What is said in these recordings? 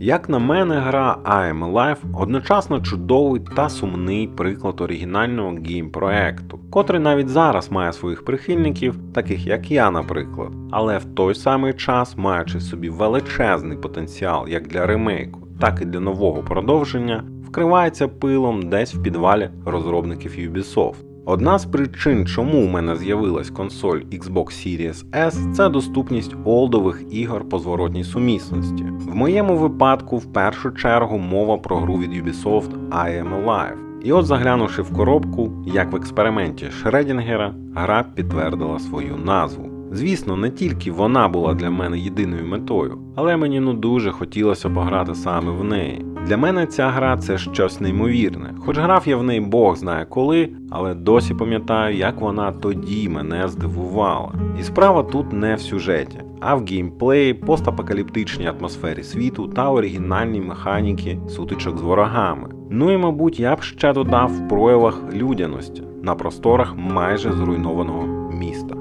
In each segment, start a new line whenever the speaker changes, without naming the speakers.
Як на мене, гра I Am Alive одночасно чудовий та сумний приклад оригінального гейм-проекту, котрий навіть зараз має своїх прихильників, таких як я, наприклад, але в той самий час, маючи собі величезний потенціал як для ремейку, так і для нового продовження, вкривається пилом десь в підвалі розробників Ubisoft. Одна з причин, чому у мене з'явилась консоль Xbox Series S, це доступність олдових ігор по зворотній сумісності. В моєму випадку, в першу чергу, мова про гру від Ubisoft I Am Alive. І от заглянувши в коробку, як в експерименті Шредінгера, гра підтвердила свою назву. Звісно, не тільки вона була для мене єдиною метою, але мені ну дуже хотілося пограти саме в неї. Для мене ця гра це щось неймовірне. Хоч грав я в неї Бог знає коли, але досі пам'ятаю, як вона тоді мене здивувала. І справа тут не в сюжеті, а в геймплеї, постапокаліптичній атмосфері світу та оригінальній механіки сутичок з ворогами. Ну і мабуть, я б ще додав в проявах людяності на просторах майже зруйнованого міста.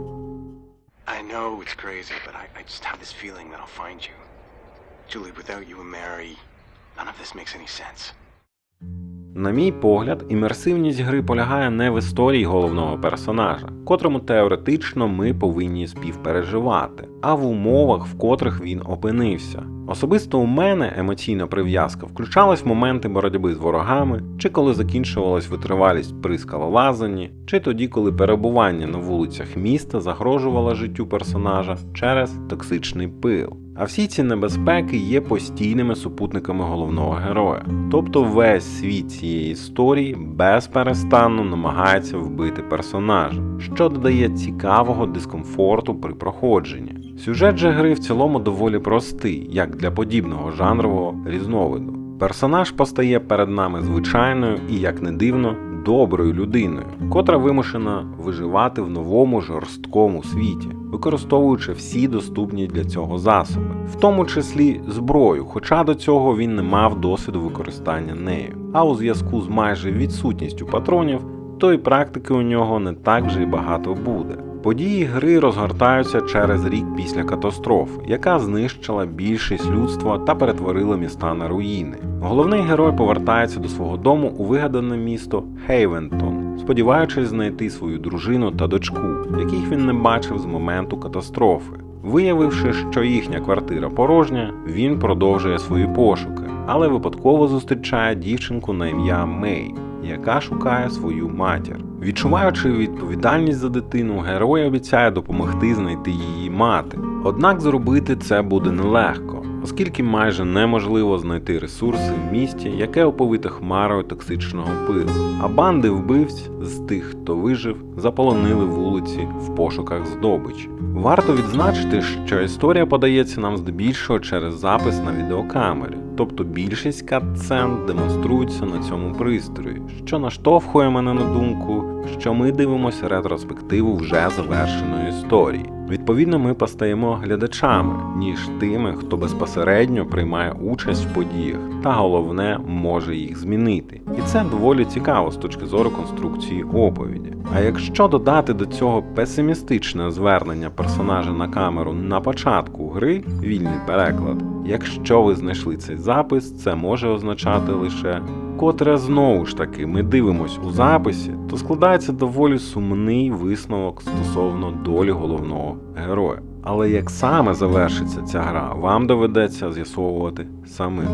I know it's crazy, but I, I just have this feeling that I'll find you. Julie, without you and Mary,
На мій погляд, імерсивність гри полягає не в історії головного персонажа, котрому теоретично ми повинні співпереживати, а в умовах, в котрих він опинився. Особисто у мене емоційна прив'язка включалась в моменти боротьби з ворогами, чи коли закінчувалась витривалість при скалолазанні, чи тоді, коли перебування на вулицях міста загрожувало життю персонажа через токсичний пил. А всі ці небезпеки є постійними супутниками головного героя. Тобто весь світ цієї історії безперестанно намагається вбити персонажа, що додає цікавого дискомфорту при проходженні. Сюжет же гри в цілому доволі простий, як для подібного жанрового різновиду. Персонаж постає перед нами звичайною і, як не дивно, доброю людиною, котра вимушена виживати в новому жорсткому світі, використовуючи всі доступні для цього засоби, в тому числі зброю, хоча до цього він не мав досвіду використання нею. А у зв'язку з майже відсутністю патронів, то й практики у нього не так вже й багато буде. Події гри розгортаються через рік після катастрофи, яка знищила більшість людства та перетворила міста на руїни. Головний герой повертається до свого дому у вигадане місто Хейвентон, сподіваючись знайти свою дружину та дочку, яких він не бачив з моменту катастрофи. Виявивши, що їхня квартира порожня, він продовжує свої пошуки, але випадково зустрічає дівчинку на ім'я Мей, яка шукає свою матір. Відчуваючи відповідальність за дитину, герой обіцяє допомогти знайти її мати. Однак зробити це буде нелегко, оскільки майже неможливо знайти ресурси в місті, яке оповите хмарою токсичного пилу. А банди вбивць з тих, хто вижив, заполонили вулиці в пошуках здобичі. Варто відзначити, що історія подається нам здебільшого через запис на відеокамері, тобто більшість катсцен демонструються на цьому пристрої, що наштовхує мене на думку, що ми дивимося ретроспективу вже завершеної історії. Відповідно, ми постаємо глядачами, ніж тими, хто безпосередньо приймає участь в подіях, та головне може їх змінити. І це доволі цікаво з точки зору конструкції оповіді. А якщо додати до цього песимістичне звернення персонажа на камеру на початку гри, вільний переклад, якщо ви знайшли цей запис, це може означати лише котре знову ж таки ми дивимось у записі, то складається доволі сумний висновок стосовно долі головного героя. Але як саме завершиться ця гра, вам доведеться з'ясовувати самим.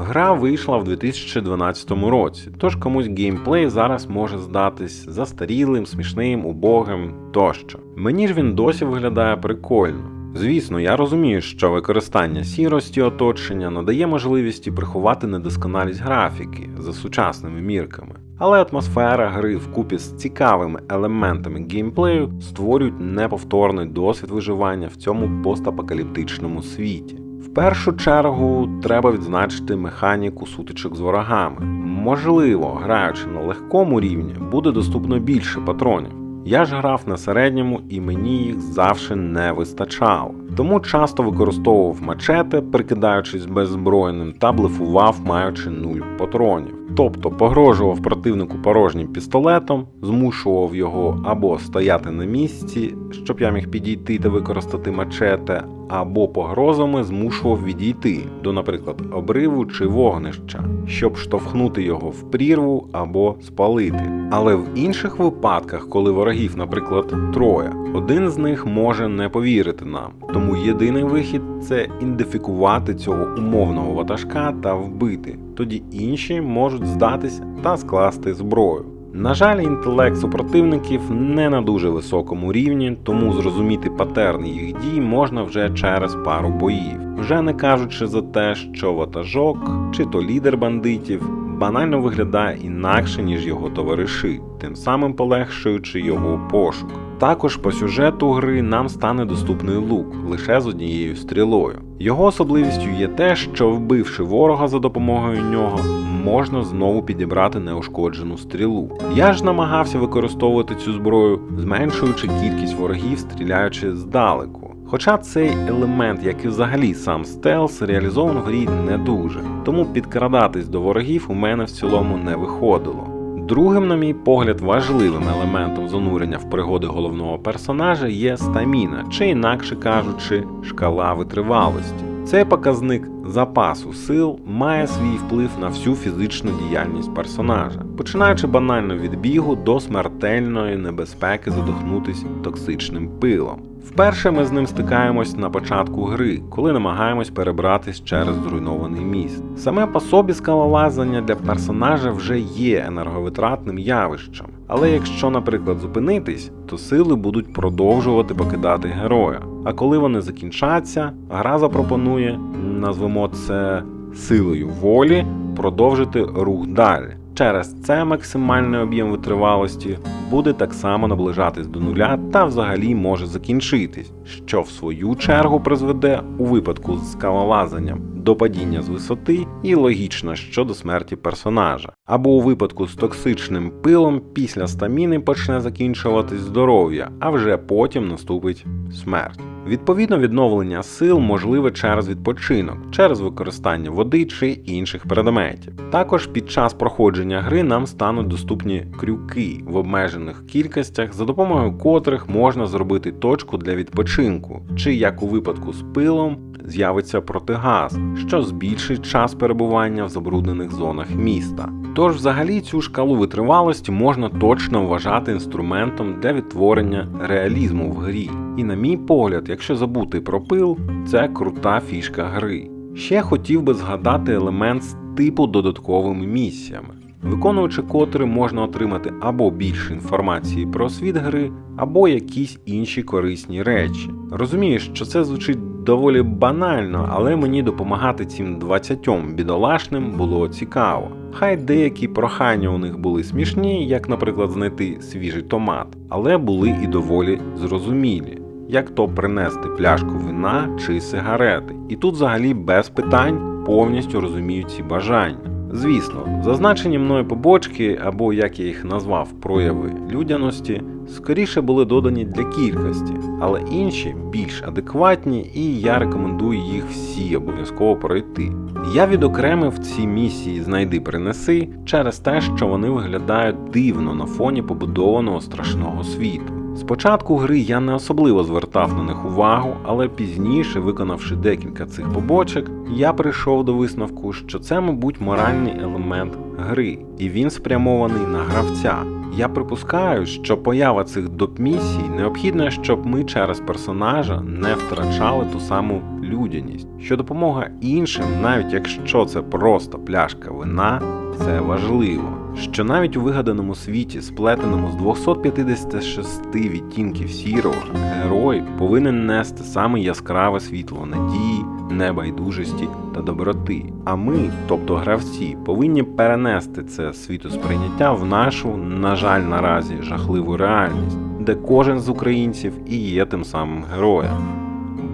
Гра вийшла в 2012 році, тож комусь геймплей зараз може здатись застарілим, смішним, убогим тощо. Мені ж він досі виглядає прикольно. Звісно, я розумію, що використання сірості оточення надає можливість приховати недосконалість графіки за сучасними мірками. Але атмосфера гри вкупі з цікавими елементами геймплею створюють неповторний досвід виживання в цьому постапокаліптичному світі. Першу чергу треба відзначити механіку сутичок з ворогами. Можливо, граючи на легкому рівні, буде доступно більше патронів. Я ж грав на середньому і мені їх завжди не вистачало. Тому часто використовував мачете, прикидаючись беззбройним, та блефував, маючи нуль патронів. Тобто погрожував противнику порожнім пістолетом, змушував його або стояти на місці, щоб я міг підійти та використати мачете, або погрозами змушував відійти до, наприклад, обриву чи вогнища, щоб штовхнути його в прірву або спалити. Але в інших випадках, коли ворогів, наприклад, троє, один з них може не повірити нам. Тому єдиний вихід це ідентифікувати цього умовного ватажка та вбити. Тоді інші можуть здатися та скласти зброю. На жаль, інтелект супротивників не на дуже високому рівні, тому зрозуміти патерни їх дій можна вже через пару боїв, вже не кажучи за те, що ватажок чи то лідер бандитів банально виглядає інакше, ніж його товариші, тим самим полегшуючи його пошук. Також по сюжету гри нам стане доступний лук лише з однією стрілою. Його особливістю є те, що вбивши ворога за допомогою нього, можна знову підібрати неушкоджену стрілу. Я ж намагався використовувати цю зброю, зменшуючи кількість ворогів, стріляючи здалеку. Хоча цей елемент, як і взагалі сам стелс, реалізовано в грі не дуже, тому підкрадатись до ворогів у мене в цілому не виходило. Другим, на мій погляд, важливим елементом занурення в пригоди головного персонажа є стаміна, чи інакше кажучи, шкала витривалості. Цей показник запасу сил має свій вплив на всю фізичну діяльність персонажа, починаючи банально від бігу до смертельної небезпеки задохнутись токсичним пилом. Вперше ми з ним стикаємось на початку гри, коли намагаємось перебратись через зруйнований міст. Саме по собі скалолазання для персонажа вже є енерговитратним явищем, але якщо, наприклад, зупинитись, то сили будуть продовжувати покидати героя. А коли вони закінчаться, гра запропонує, назвемо це силою волі, продовжити рух далі. Через це максимальний об'єм витривалості буде так само наближатись до нуля та взагалі може закінчитись, що в свою чергу призведе у випадку з скалолазанням до падіння з висоти і логічно щодо смерті персонажа. Або у випадку з токсичним пилом після стаміни почне закінчуватись здоров'я, а вже потім наступить смерть. Відповідно, відновлення сил можливе через відпочинок, через використання води чи інших предметів. Також під час проходження гри нам стануть доступні крюки в обмежених кількостях, за допомогою котрих можна зробити точку для відпочинку, чи як у випадку з пилом з'явиться протигаз, що збільшить час перебування в забруднених зонах міста. Тож, взагалі, цю шкалу витривалості можна точно вважати інструментом для відтворення реалізму в грі. І на мій погляд, якщо забути про пил, це крута фішка гри. Ще хотів би згадати елемент з типу додатковими місіями, виконуючи котрі можна отримати або більше інформації про світ гри, або якісь інші корисні речі. Розумію, що це звучить доволі банально, але мені допомагати цим 20 бідолашним було цікаво. Хай деякі прохання у них були смішні, як, наприклад, знайти свіжий томат, але були і доволі зрозумілі. Як то принести пляшку вина чи сигарети. І тут взагалі без питань повністю розумію ці бажання. Звісно, зазначені мною побочки, або як я їх назвав, прояви людяності, скоріше були додані для кількості, але інші більш адекватні, і я рекомендую їх всі обов'язково пройти. Я відокремив ці місії знайди принеси через те, що вони виглядають дивно на фоні побудованого страшного світу. Спочатку гри я не особливо звертав на них увагу, але пізніше, виконавши декілька цих побочок, я прийшов до висновку, що це, мабуть, моральний елемент гри, і він спрямований на гравця. Я припускаю, що поява цих допмісій необхідна, щоб ми через персонажа не втрачали ту саму людяність, що допомога іншим, навіть якщо це просто пляшка вина, це важливо. Що навіть у вигаданому світі, сплетеному з 256 відтінків сірого, герой повинен нести саме яскраве світло надії, небайдужості та доброти. А ми, тобто гравці, повинні перенести це світосприйняття в нашу, на жаль, наразі жахливу реальність, де кожен з українців і є тим самим героєм,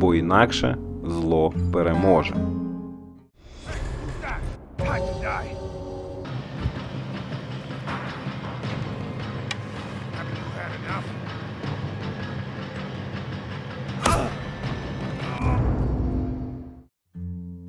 бо інакше зло переможе.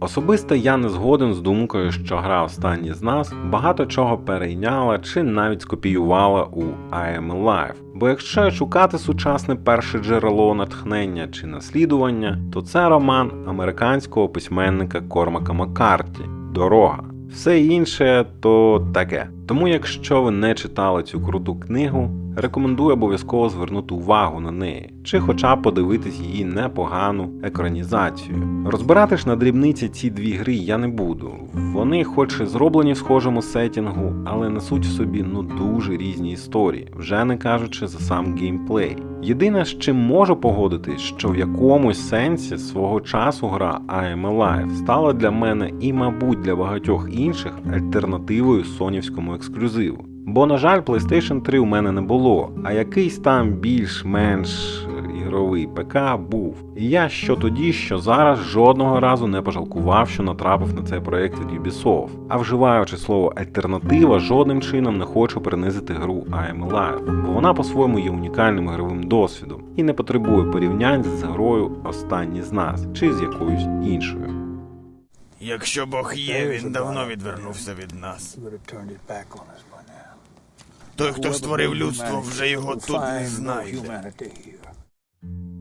Особисто я не згоден з думкою, що гра останні з нас багато чого перейняла чи навіть скопіювала у I Am Alive. Бо якщо шукати сучасне перше джерело натхнення чи наслідування, то це роман американського письменника Кормака Маккарті Дорога. Все інше то таке. Тому, якщо ви не читали цю круту книгу, рекомендую обов'язково звернути увагу на неї, чи хоча б подивитись її непогану екранізацію. Розбирати ж на дрібниці ці дві гри я не буду. Вони, хоч і зроблені в схожому сетінгу, але несуть в собі ну дуже різні історії, вже не кажучи за сам геймплей. Єдине, з чим можу погодитись, що в якомусь сенсі свого часу гра I Am Alive стала для мене і, мабуть, для багатьох інших альтернативою сонівському ексклюзиву. Бо, на жаль, PlayStation 3 у мене не було, а якийсь там більш-менш ігровий ПК був. І я що тоді, що зараз жодного разу не пожалкував, що натрапив на цей проект від Ubisoft. А вживаючи слово альтернатива, жодним чином не хочу принизити гру I Am Alive, бо вона по-своєму є унікальним ігровим досвідом і не потребує порівнянь з грою Останні з нас чи з якоюсь іншою.
Якщо Бог є, він давно відвернувся від нас. Той, хто створив людство, вже його тут не знайде.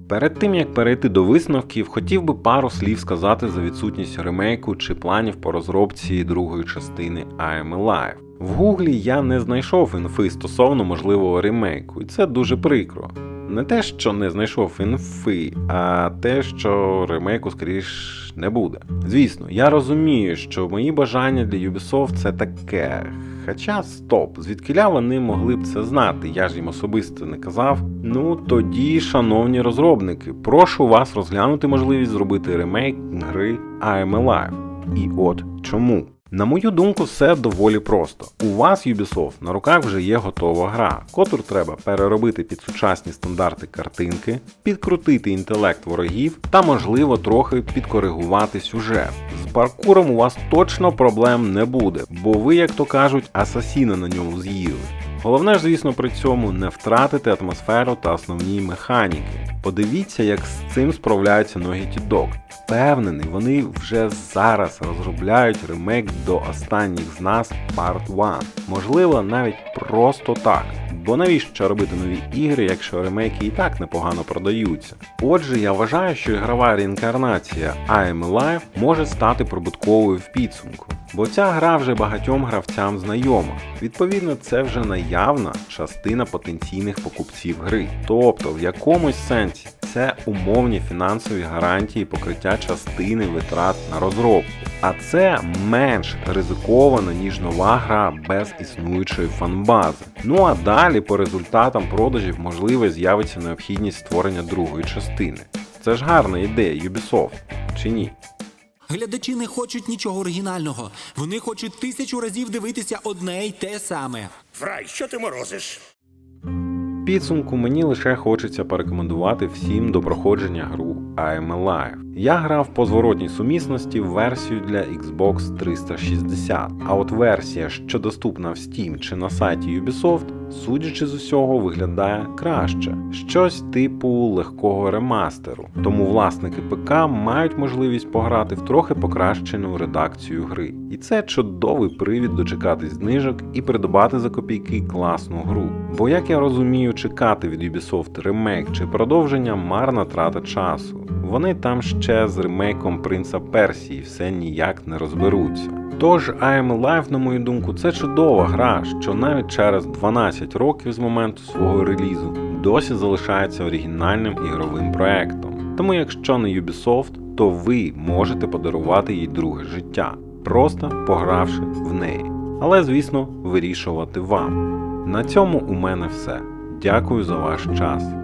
Перед тим як перейти до висновків, хотів би пару слів сказати за відсутність ремейку чи планів по розробці другої частини I Am Alive. В гуглі я не знайшов інфи стосовно можливого ремейку, і це дуже прикро. Не те, що не знайшов інфи, а те, що ремейку скоріш не буде. Звісно, я розумію, що мої бажання для Ubisoft це таке. Хоча стоп, звідкиля вони могли б це знати, я ж їм особисто не казав. Ну тоді, шановні розробники, прошу вас розглянути можливість зробити ремейк гри I'm Alive. І от чому. На мою думку, все доволі просто. У вас, Ubisoft, на руках вже є готова гра, котру треба переробити під сучасні стандарти картинки, підкрутити інтелект ворогів та, можливо, трохи підкоригувати сюжет. З паркуром у вас точно проблем не буде, бо ви, як то кажуть, асасіна на ньому з'їли. Головне ж, звісно, при цьому не втратити атмосферу та основні механіки. Подивіться, як з цим справляються Naughty Dog. Впевнений, вони вже зараз розробляють ремейк до останніх з нас Part 1. Можливо, навіть просто так. Бо навіщо робити нові ігри, якщо ремейки і так непогано продаються? Отже, я вважаю, що ігрова реінкарнація I Am Alive може стати прибутковою в підсумку. Бо ця гра вже багатьом гравцям знайома. Відповідно, це вже наявна частина потенційних покупців гри. Тобто, в якомусь сенсі це умовні фінансові гарантії покриття частини витрат на розробку. А це менш ризиковано, ніж нова гра без існуючої фанбази. Ну а далі по результатам продажів можливо з'явиться необхідність створення другої частини. Це ж гарна ідея Ubisoft, чи ні?
Глядачі не хочуть нічого оригінального. Вони хочуть тисячу разів дивитися одне й те саме.
Фрай, що ти морозиш?
Підсумку мені лише хочеться порекомендувати всім до проходження гру I'm Alive. Я грав по зворотній сумісності в версію для Xbox 360, а от версія, що доступна в Steam чи на сайті Ubisoft, судячи з усього, виглядає краще, щось типу легкого ремастеру. Тому власники ПК мають можливість пограти в трохи покращену редакцію гри. І це чудовий привід дочекатись знижок і придбати за копійки класну гру. Бо як я розумію, чекати від Ubisoft ремейк чи продовження марна трата часу. Вони там ще з ремейком Принца Персії все ніяк не розберуться. Тож I Am Alive, на мою думку, це чудова гра, що навіть через 12 років з моменту свого релізу досі залишається оригінальним ігровим проектом. Тому, якщо не Ubisoft, то ви можете подарувати їй друге життя, просто погравши в неї. Але, звісно, вирішувати вам. На цьому у мене все. Дякую за ваш час.